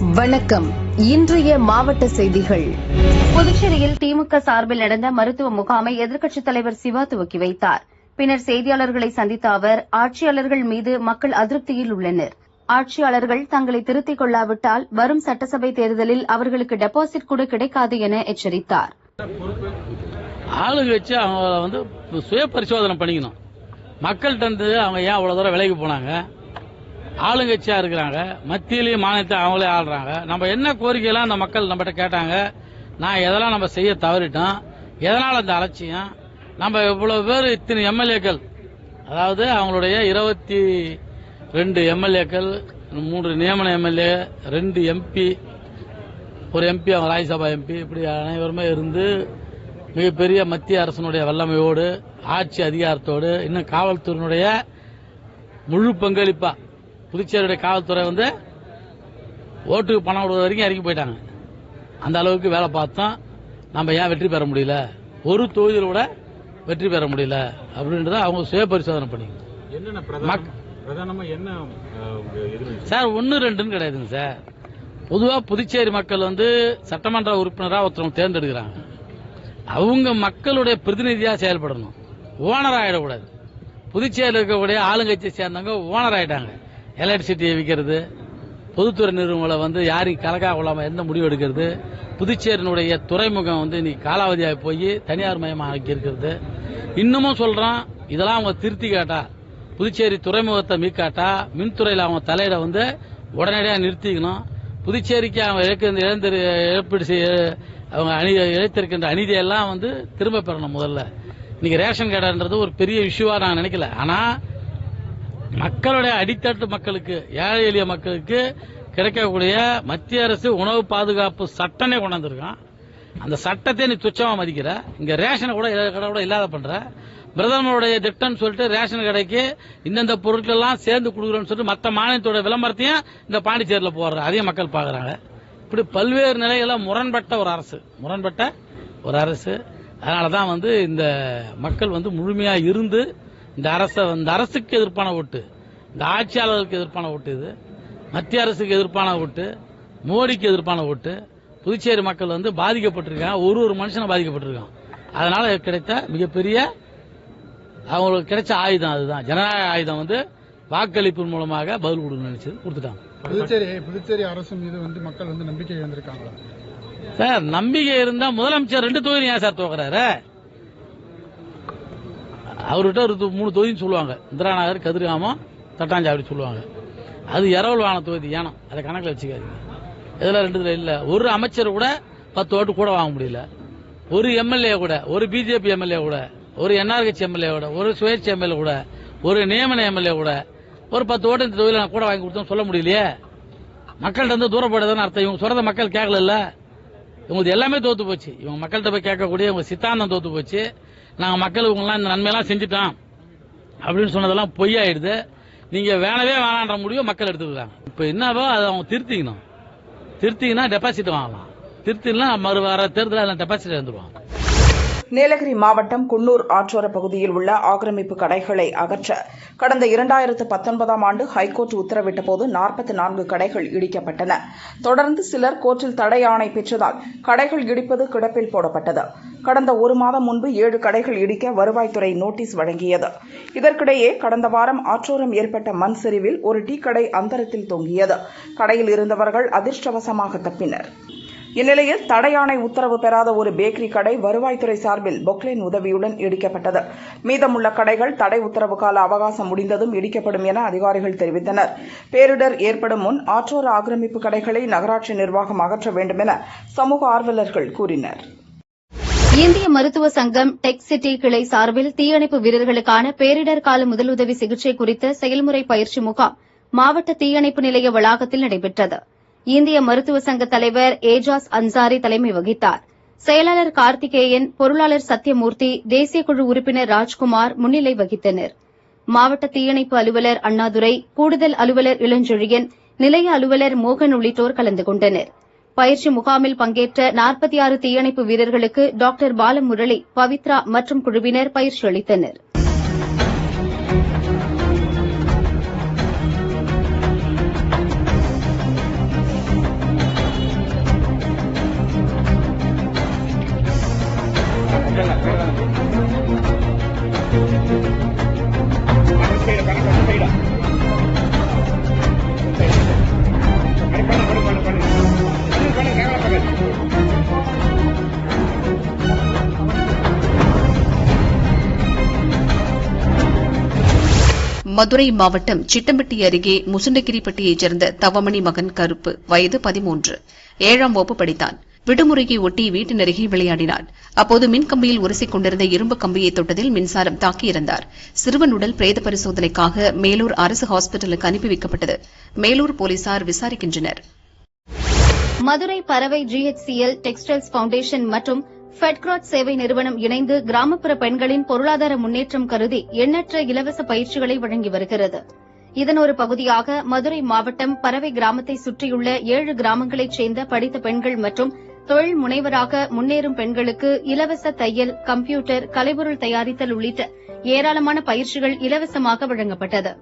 வணக்கம். இன்றைய மாவட்ட செய்திகள். புதுச்சேரியில் திமுக சார்பில் நடந்த மருத்துவ முகாமை எதிர்க்கட்சித் தலைவர் சிவா துவக்கி வைத்தார். பின்னர் செய்தியாளர்களை சந்தித்த அவர் ஆட்சியாளர்கள் மீது மக்கள் அதிருப்தியில் உள்ளனர். ஆட்சியாளர்கள் தங்களை திருத்திக் கொள்ளாவிட்டால் வரும் சட்டசபை தேர்தலில் அவர்களுக்கு டெபாசிட் கூட கிடைக்காது என எச்சரித்தார். ஆளுங்க வச்சு அவங்க வந்து சுய பரிசோதனை பண்ணிக்கணும். மக்கள்கிட்ட இருந்து அவங்க ஏன் அவ்வளவு தூரம் விலைக்கு போனாங்க? ஆளுங்கட்சியா இருக்கிறாங்க மத்தியிலையும் மாநிலத்தை அவங்களே ஆள்றாங்க. நம்ம என்ன கோரிக்கையெல்லாம் அந்த மக்கள் நம்மகிட்ட கேட்டாங்க நான் எதெல்லாம் நம்ம செய்ய தவறிட்டோம் எதனால் அந்த அலட்சியம் நம்ம இவ்வளவு பேர் இத்தனை எம்எல்ஏக்கள் அதாவது அவங்களுடைய இருபத்தி ரெண்டு எம்எல்ஏக்கள் மூன்று நியமன எம்எல்ஏ ரெண்டு எம்பி ஒரு எம்பி அவங்க ராஜ்யசபா எம்பி இப்படி அனைவருமே இருந்து மிகப்பெரிய மத்திய அரசனுடைய வல்லமையோடு ஆட்சி அதிகாரத்தோடு இன்னும் காவல்துறையினுடைய முழு பங்களிப்பா புதுச்சேரியுடைய காவல்துறை வந்து ஓட்டுக்கு பணம் கொடுக்குற வரைக்கும் இறங்கி போயிட்டாங்க. அந்த அளவுக்கு வேலை பார்த்தோம் நம்ம ஏன் வெற்றி பெற முடியல? ஒரு தொகுதியில் கூட வெற்றி பெற முடியல அப்படின்றத அவங்க சுய பரிசோதனை பிரதானமா என்ன சார் ஒன்னு ரெண்டுன்னு கிடையாதுங்க சார். பொதுவா புதுச்சேரி மக்கள் வந்து சட்டமன்ற உறுப்பினராக ஒருத்தவங்க தேர்ந்தெடுக்கிறாங்க. அவங்க மக்களுடைய பிரதிநிதியா செயல்படணும். ஓனர் ஆயிடக்கூடாது. புதுச்சேரியில் இருக்கக்கூடிய ஆளுங்கட்சியை சேர்ந்தவங்க ஓனர் ஆயிட்டாங்க. எலக்ட்ரிசிட்டியை விற்கிறது பொதுத்துறை நிறுவனங்களை வந்து யாரையும் கலக்காக கொள்ளாமல் எந்த முடிவு எடுக்கிறது? புதுச்சேரியினுடைய துறைமுகம் வந்து இன்னைக்கு காலாவதியாக போய் தனியார் மயமாக்கி இருக்கிறது இன்னமும் சொல்கிறான் இதெல்லாம் அவங்க திருத்தி கேட்டா. புதுச்சேரி துறைமுகத்தை மீக்காட்டா மின்துறையில் அவங்க தலையிட வந்து உடனடியாக நிறுத்திக்கணும். புதுச்சேரிக்கு அவங்க இழக்க இழந்து இழப்பீடு செய்ய அவங்க அணி இழைத்திருக்கின்ற அநீதியெல்லாம் வந்து திரும்ப பெறணும் முதல்ல. இன்னைக்கு ரேஷன் கார்டுன்றது ஒரு பெரிய இஷ்யூவாக நான் நினைக்கல. ஆனால் மக்களுடைய அடித்தட்டு மக்களுக்கு ஏழை எளிய மக்களுக்கு கிடைக்கக்கூடிய மத்திய அரசு உணவு பாதுகாப்பு சட்டமே கொண்டாந்துருக்கான். அந்த சட்டத்தை நீ துச்சமா மதிக்கிற. இங்க ரேஷனை கூட கடை கூட இல்லாத பண்ற. பிரதமருடைய திட்டம்னு சொல்லிட்டு ரேஷன் கடைக்கு இந்தந்த பொருட்கள் எல்லாம் சேர்ந்து கொடுக்குறோம்னு சொல்லிட்டு மற்ற மாநிலத்தோட விளம்பரத்தையும் இந்த பாண்டிச்சேரியில் போடுற. அதையும் மக்கள் பாக்குறாங்க இப்படி பல்வேறு நிலைகள முரண்பட்ட ஒரு அரசு. முரண்பட்ட ஒரு அரசு. அதனாலதான் வந்து இந்த மக்கள் வந்து முழுமையா இருந்து இந்த அரச இந்த அரசுக்கு எதிர்ப்பான ஓட்டு இந்த ஆட்சியாளர்களுக்கு எதிர்ப்பான ஓட்டு இது. மத்திய அரசுக்கு எதிர்ப்பான ஓட்டு மோடிக்கு எதிர்ப்பான ஓட்டு. புதுச்சேரி மக்கள் வந்து பாதிக்கப்பட்டிருக்காங்க. ஒரு ஒரு மனுஷனும் பாதிக்கப்பட்டிருக்கான். அதனால கிடைத்த மிகப்பெரிய அவங்களுக்கு கிடைச்ச ஆயுதம் அதுதான். ஜனநாயக ஆயுதம் வந்து வாக்களிப்பின் மூலமாக பதில் கொடுக்கணும்னு நினைச்சது கொடுத்துட்டாங்க. புதுச்சேரி புதுச்சேரி அரசு மீது வந்து மக்கள் வந்து நம்பிக்கை இழந்திருக்காங்களா? சார் நம்பிக்கை இருந்தா முதலமைச்சர் ரெண்டு தொகுதி ஏன் சார் தோக்குறாரு அவர்கிட்ட ஒரு தொ- மூணு தொகுதின்னு சொல்லுவாங்க. இந்திரா நகர் கதிர்காமம் தட்டாஞ்சாவடி சொல்லுவாங்க. அது இரவல்வான தொகுதி ஏனம் அதை கணக்கில் வச்சுக்காதீங்க. இதெல்லாம் ரெண்டுல இல்லை. ஒரு அமைச்சர் கூட பத்து ஓட்டு கூட வாங்க முடியல. ஒரு எம்எல்ஏ கூட ஒரு பிஜேபி எம்எல்ஏ கூட ஒரு என்ஆர் கட்சி எம்எல்ஏ கூட ஒரு சுயேட்சை எம்எல்ஏ கூட ஒரு நியமன எம்எல்ஏ கூட ஒரு பத்து ஓட்டு இந்த தொகுதியில் நான் கூட வாங்கி கொடுத்தோம் சொல்ல முடியலையே? மக்கள்கிட்ட இருந்து தூரப்படுதுன்னு அர்த்தம். இவங்க சொல்றத மக்கள் கேட்கல இவங்களுக்கு எல்லாமே தோத்து போச்சு. இவங்க மக்கள்கிட்ட போய் கேட்கக்கூடிய இவங்க சித்தாந்தம் தோத்து போச்சு. நாங்க மக்கள் இந்த நன்மையெல்லாம் செஞ்சுட்டோம். அப்படின்னு சொன்னதெல்லாம் பொய்யாயிடுது. நீங்க வேணவே வேணான்ற முடிவு மக்கள் எடுத்துக்கிறாங்க. இப்ப என்னவோ அதை அவங்க திருத்திக்கணும். திருத்திங்கன்னா டெபாசிட் வாங்கலாம். திருத்தினா மறு வர தேர்தலில் டெபாசிட் இருந்துருவாங்க நீலகிரி மாவட்டம் குன்னூர் ஆற்றோர பகுதியில் உள்ள ஆக்கிரமிப்பு கடைகளை அகற்ற கடந்த இரண்டாயிரத்து பத்தொன்பதாம் ஆண்டு ஹைகோர்ட் உத்தரவிட்ட போது நாற்பத்தி நான்கு கடைகள் இடிக்கப்பட்டன. தொடர்ந்து சிலர் கோர்ட்டில் தடை ஆணை பெற்றதால் கடைகள் இடிப்பது கிடப்பில் போடப்பட்டது. கடந்த ஒரு மாதம் முன்பு ஏழு கடைகள் இடிக்க வருவாய்த்துறை நோட்டீஸ் வழங்கியது. இதற்கிடையே கடந்த வாரம் ஆற்றோரம் ஏற்பட்ட மண் சரிவில் ஒரு டீ கடை அந்தரத்தில் தொங்கியது. கடையில் இருந்தவர்கள் அதிர்ஷ்டவசமாக தப்பினர். இந்நிலையில் தடையாணை உத்தரவு பெறாத ஒரு பேக்கரி கடை வருவாய்த்துறை சார்பில் பொக்லைன் உதவியுடன் இடிக்கப்பட்டது. மீதமுள்ள கடைகள் தடை உத்தரவு கால அவகாசம் முடிந்ததும் இடிக்கப்படும் என அதிகாரிகள் தெரிவித்தனர். பேரிடர் ஏற்படும் முன் ஆற்றோர ஆக்கிரமிப்பு கடைகளை நகராட்சி நிர்வாகம் அகற்ற வேண்டும் என சமூக ஆர்வலர்கள் கூறினர். இந்திய மருத்துவ சங்கம் டெக் சிட்டி கிளை சார்பில் தீயணைப்பு வீரர்களுக்கான பேரிடர் கால முதலுதவி சிகிச்சை குறித்த செயல்முறை பயிற்சி முகாம் மாவட்ட தீயணைப்பு நிலைய வளாகத்தில் நடைபெற்றது. இந்திய மருத்துவ சங்க தலைவர் ஏஜாஸ் அன்சாரி தலைமை வகித்தார். செயலாளர் கார்த்திகேயன் பொருளாளர் சத்யமூர்த்தி தேசிய குழு உறுப்பினர் ராஜ்குமார் முன்னிலை வகித்தனர். மாவட்ட தீயணைப்பு அலுவலர் அண்ணாதுரை கூடுதல் அலுவலர் இளஞ்செழியன் நிலைய அலுவலர் மோகன் உள்ளிட்டோர் கலந்து கொண்டனர். பயிற்சி முகாமில் பங்கேற்ற நாற்பத்தி ஆறு தீயணைப்பு வீரர்களுக்கு டாக்டர் பாலமுரளி பவித்ரா மற்றும் குழுவினர் பயிற்சி அளித்தனர். மதுரை மாவட்டம் சிட்டம்பட்டி அருகே முசுண்டகிரிப்பட்டியைச் சேர்ந்த தவமணி மகன் கருப்பு வயது பதிமூன்று. ஏழாம் வகுப்பு படித்தான். விடுமுறையை ஒட்டி வீட்டின் அருகே விளையாடினார். அப்போது மின்கம்பியில் உரசிக் கொண்டிருந்த இரும்பு கம்பியை தொட்டதில் மின்சாரம் தாக்கியிருந்தார். சிறுவன் உடல் பிரேத பரிசோதனைக்காக மேலூர் அரசு ஹாஸ்பிட்டலுக்கு அனுப்பி வைக்கப்பட்டது. மேலூர் போலீசார் விசாரிக்கின்றனர். மதுரை பறவை ஜிஹெச்சிஎல் டெக்ஸ்டைல்ஸ் பவுண்டேஷன் மற்றும் ஃபெட்கிராட் சேவை நிறுவனம் இணைந்து கிராமப்புற பெண்களின் பொருளாதார முன்னேற்றம் கருதி எண்ணற்ற இலவச பயிற்சிகளை வழங்கி வருகிறது. இதன் ஒரு பகுதியாக மதுரை மாவட்டம் பறவை கிராமத்தை சுற்றியுள்ள ஏழு கிராமங்களைச் சேர்ந்த படித்த பெண்கள் மற்றும் தொழில் முனைவராக முன்னேறும் பெண்களுக்கு இலவச தையல் கம்ப்யூட்டர் கலைபொருள் தயாரித்தல் உள்ளிட்ட ஏராளமான பயிற்சிகள் இலவசமாக வழங்கப்பட்டது.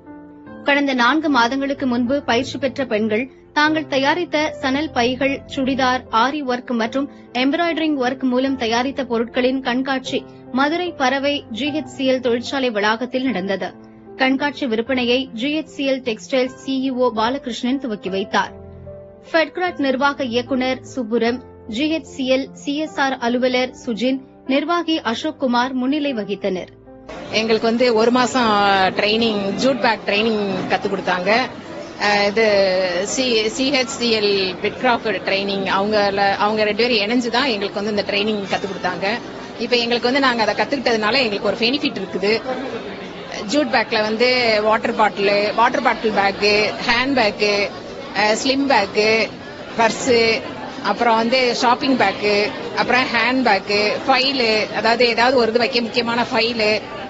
கடந்த நான்கு மாதங்களுக்கு முன்பு பயிற்சி பெற்ற பெண்கள் தாங்கள் தயாரித்த சணல் பைகள் சுடிதார் ஆரி ஒர்க் மற்றும் எம்ப்ராய்டரிங் ஒர்க் மூலம் தயாரித்த பொருட்களின் கண்காட்சி மதுரை பறவை ஜிஹெச்சிஎல் தொழிற்சாலை வளாகத்தில் நடந்தது. கண்காட்சி விற்பனையை ஜிஹெச்சிஎல் டெக்ஸ்டைல்ஸ் சிஇஓ பாலகிருஷ்ணன் துவக்கி வைத்தார். ஃபெட்கிராட் நிர்வாக இயக்குநர் சுப்புரம் ஜிஹெச்சிஎல் சிஎஸ்ஆர் அலுவலர் சுஜின் நிர்வாகி அசோக் குமார் முன்னிலை வகித்தனர். எங்களுக்கு வந்து ஒரு மாசம் ட்ரைனிங் ஜூட் பேக் ட்ரைனிங் கத்து கொடுத்தாங்க. இது சி சிஹெச்சிஎல் பிட்கிராஃப்ட் ட்ரைனிங் அவங்க அவங்க ரெண்டு பேரும் இணைஞ்சு தான் எங்களுக்கு வந்து இந்த ட்ரைனிங் கத்து கொடுத்தாங்க. இப்போ எங்களுக்கு வந்து நாங்க அதை கத்துக்கிட்டதுனால எங்களுக்கு ஒரு பெனிஃபிட் இருக்குது. ஜூட் பேக்ல வந்து water bottle water bottle bag hand bag slim bag purse அப்புறம் வந்து ஷாப்பிங் பேக்கு அப்புறம் ஹேண்ட் பேக்கு ஃபைலு அதாவது ஏதாவது ஒரு இது வைக்க முக்கியமான ஃபைலு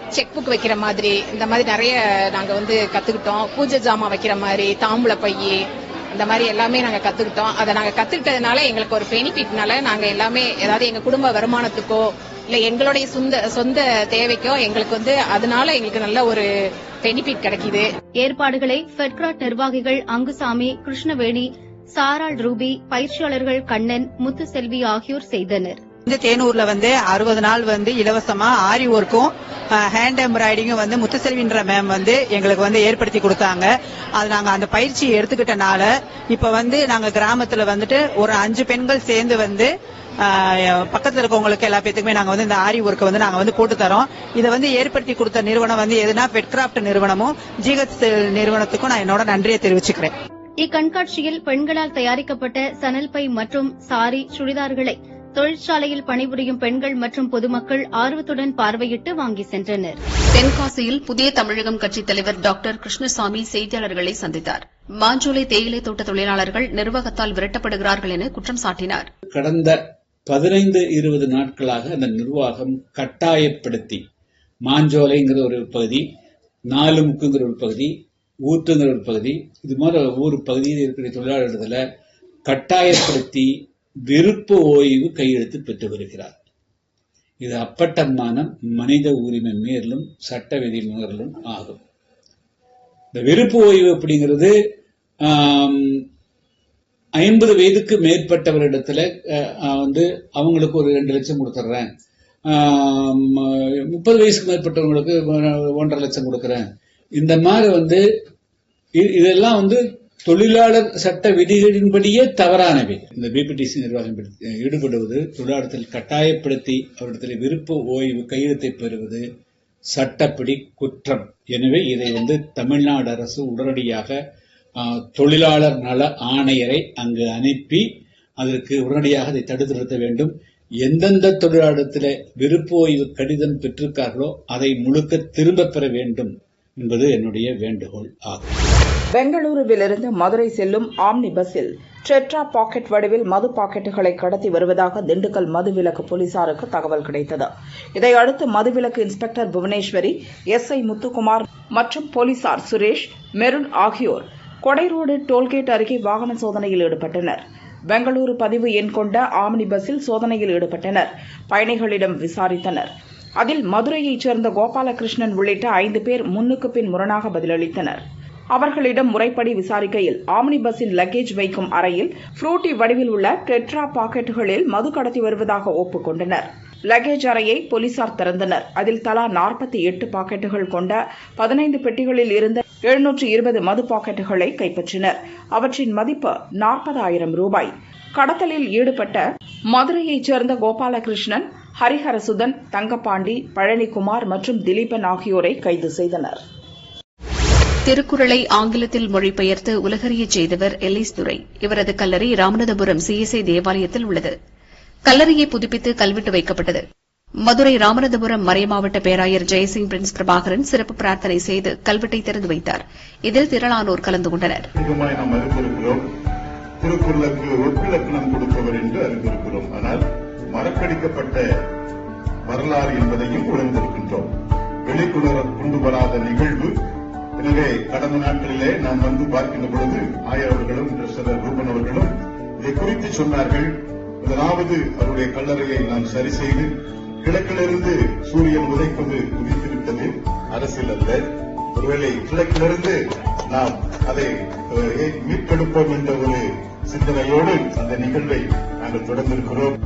செக் புக் வைக்கிற மாதிரி இந்த மாதிரி நிறைய நாங்கள் வந்து கற்றுக்கிட்டோம் பூஜை ஜாமான் வைக்கிற மாதிரி தாம்பூல பையி இந்த மாதிரி எல்லாமே நாங்கள் கற்றுக்கிட்டோம் அதை நாங்கள் கற்றுக்கிட்டதுனால எங்களுக்கு ஒரு பெனிஃபிட்னால நாங்கள் எல்லாமே ஏதாவது எங்கள் குடும்ப வருமானத்துக்கோ இல்லை எங்களுடைய சொந்த சொந்த தேவைக்கோ எங்களுக்கு வந்து அதனால எங்களுக்கு நல்ல ஒரு பெனிஃபிட் கிடைக்குது. ஏற்பாடுகளை ஃபெட்கிராட் நிர்வாகிகள் அங்குசாமி கிருஷ்ணவேணி சாராள் ரூபி பயிற்சியாளர்கள் கண்ணன் முத்துசெல்வி ஆகியோர் செய்தனர். இந்த தேனூர்ல வந்து அறுபது நாள் வந்து இலவசமா ஆரி ஒர்க்கும் ஹேண்ட் எம்ப்ராய்டிங்கும் வந்து முத்துசெல்வின்ற மேம் வந்து எங்களுக்கு வந்து ஏற்படுத்தி கொடுத்தாங்க. அது நாங்க அந்த பயிற்சி எடுத்துக்கிட்டனால இப்ப வந்து நாங்க கிராமத்துல வந்துட்டு ஒரு அஞ்சு பெண்கள் சேர்ந்து வந்து ஆஹ், பக்கத்துல இருக்கவங்களுக்கு எல்லா பேத்துக்குமே நாங்க வந்து இந்த ஆரி ஒர்க்கை வந்து நாங்க வந்து போட்டு தரோம். இதை வந்து ஏற்படுத்தி கொடுத்த நிறுவனம் வந்து எதுனா பெட்கிராஃப்ட் நிறுவனமும் ஜிஹெச் நிறுவனத்துக்கும் நான் என்னோட நன்றியை தெரிவிச்சுக்கிறேன். இக்கண்காட்சியில் பெண்களால் தயாரிக்கப்பட்ட சணல் பை மற்றும் சாரி சுடிதார்களை தொழிற்சாலையில் பணிபுரியும் பெண்கள் மற்றும் பொதுமக்கள் ஆர்வத்துடன் பார்வையிட்டு வாங்கி சென்றனர். தென்காசியில் புதிய தமிழகம் கட்சித் தலைவர் டாக்டர் கிருஷ்ணசாமி செய்தியாளர்களை சந்தித்தார். மாஞ்சோலை தேயிலை தோட்ட தொழிலாளர்கள் நிர்வாகத்தால் விரட்டப்படுகிறார்கள் என குற்றம் சாட்டினார். கடந்த பதினைந்து இருபது நாட்களாக அந்த நிர்வாகம் கட்டாயப்படுத்தி மாஞ்சோலைங்கிற ஒரு பகுதி நாலு முக்குங்கிற ஒரு பகுதி ஊத்துங்கிற ஒரு பகுதி. இது மாதிரி ஒவ்வொரு பகுதியில் இருக்கிற தொழிலாளர்களை கட்டாயப்படுத்தி விருப்ப ஓய்வு கையெழுத்து பெற்று வருகிறார் இது அப்பட்டமான மனித உரிமை மீறலும் சட்ட விதி மீறலும் ஆகும். இந்த விருப்ப ஓய்வு அப்படிங்கிறது ஐம்பது வயதுக்கு மேற்பட்டவரிடத்துல அஹ், அஹ், வந்து அவங்களுக்கு ஒரு ரெண்டு லட்சம் கொடுத்துட்றேன் முப்பது வயசுக்கு மேற்பட்டவங்களுக்கு ஒ- ஒன்றரை லட்சம் கொடுக்குறேன். இந்த மாதிரி வந்து இதெல்லாம் வந்து தொழிலாளர் சட்ட விதிகளின்படியே தவறானவை. இந்த பிபிடிசி நிர்வாகம் ஈடுபடுவது தொழிலாளத்தில் கட்டாயப்படுத்தி அவரிடத்தில் விருப்ப ஓய்வு கையெழுத்தை பெறுவது சட்டப்படி குற்றம். எனவே இதை வந்து தமிழ்நாடு அரசு உடனடியாக தொழிலாளர் நல ஆணையரை அங்கு அனுப்பி அதற்கு உடனடியாக அதை தடுத்து நிறுத்த வேண்டும். எந்தெந்த தொழிலாளத்தில் விருப்ப ஓய்வு கடிதம் பெற்றிருக்கார்களோ அதை முழுக்க திரும்ப பெற வேண்டும் என்பது என்னுடைய வேண்டுகோள் ஆகும். பெங்களூருவிலிருந்து மதுரை செல்லும் ஆம்னி பஸ்ஸில் டெட்ரா பாக்கெட் வடிவில் மது பாக்கெட்டுகளை கடத்தி வருவதாக திண்டுக்கல் மதுவிலக்கு போலீசாருக்கு தகவல் கிடைத்தது. இதையடுத்து மதுவிலக்கு இன்ஸ்பெக்டர் புவனேஸ்வரி எஸ்ஐ முத்துக்குமார் மற்றும் போலீசார் சுரேஷ் மெருன் ஆகியோர் கொடைரோடு டோல்கேட் அருகே வாகன சோதனையில் ஈடுபட்டனர். பெங்களூரு பதிவு எண் கொண்ட ஆம்னி பஸ்ஸில் சோதனையில் ஈடுபட்டனர். பயணிகளிடம் விசாரித்தனர். அதில் மதுரையைச் சேர்ந்த கோபாலகிருஷ்ணன் உள்ளிட்ட ஐந்து பேர் முன்னுக்கு பின் முரணாக பதிலளித்தனர். அவர்களிடம் முறைப்படி விசாரிக்கையில் ஆம்னி பஸ்ஸின் லக்கேஜ் வைக்கும் அறையில் ஃப்ரூட்டி வடிவில் உள்ள டெட்ரா பாக்கெட்டுகளில் மது கடத்தி வருவதாக ஒப்புக்கொண்டனர் லக்கேஜ் அறையை போலீசார் திறந்தனர். அதில் தலா நாற்பத்தி எட்டு பாக்கெட்டுகள் கொண்ட பதினைந்து பெட்டிகளில் இருந்த எழுநூற்று இருபது மது பாக்கெட்டுகளை கைப்பற்றினர். அவற்றின் மதிப்பு நாற்பதாயிரம் ரூபாய். கடத்தலில் ஈடுபட்ட மதுரையைச் சேர்ந்த கோபாலகிருஷ்ணன் ஹரிஹரசுதன் தங்கப்பாண்டி பழனிக்குமார் மற்றும் திலீபன் ஆகியோரை கைது செய்தனர். திருக்குறளை ஆங்கிலத்தில் மொழிபெயர்த்து உலகறிய செய்தவர் எலிஸ் துரை. இவரது கல்லறை ராமநாதபுரம் சிஎஸ்ஐ தேவாலயத்தில் உள்ளது. கல்லறையை புதுப்பித்து கல்வெட்டு வைக்கப்பட்டது. மதுரை ராமநாதபுரம் மறைமாவட்ட பேராயர் ஜெயசிங் பிரின்ஸ் பிரபாகரன் சிறப்பு பிரார்த்தனை செய்து கல்வெட்டை திறந்து வைத்தார். இதில் திரளானோர் கலந்து கொண்டனர். திருக்குறளுக்கு ஒப்பிலக்கணம் கொடுப்பவர் என்று அறிந்திருக்கிறோம். ஆனால் மறக்கடிக்கப்பட்ட வரலாறு என்பதையும் உணர்ந்திருக்கின்றோம். வெளிக்குணர கொண்டு வராத நிகழ்வு எனவே கடந்த நாட்களிலே நாம் வந்து பார்க்கின்ற பொழுது ஆயர் அவர்களும் ட்ரெஷரர் ரூபன் அவர்களும் இதை குறித்து சொன்னார்கள். முதலாவது அவருடைய கல்லறையை நாம் சரி செய்து கிழக்கிலிருந்து சூரியன் உதைப்பது உதித்துவிட்டது அரசியல் அல்ல. ஒருவேளை கிழக்கிலிருந்து நாம் அதை அஹ், மீட்டெடுப்போம் என்ற ஒரு சிந்தனையோடு அந்த நிகழ்வை நாங்கள் தொடர்ந்திருக்கிறோம்.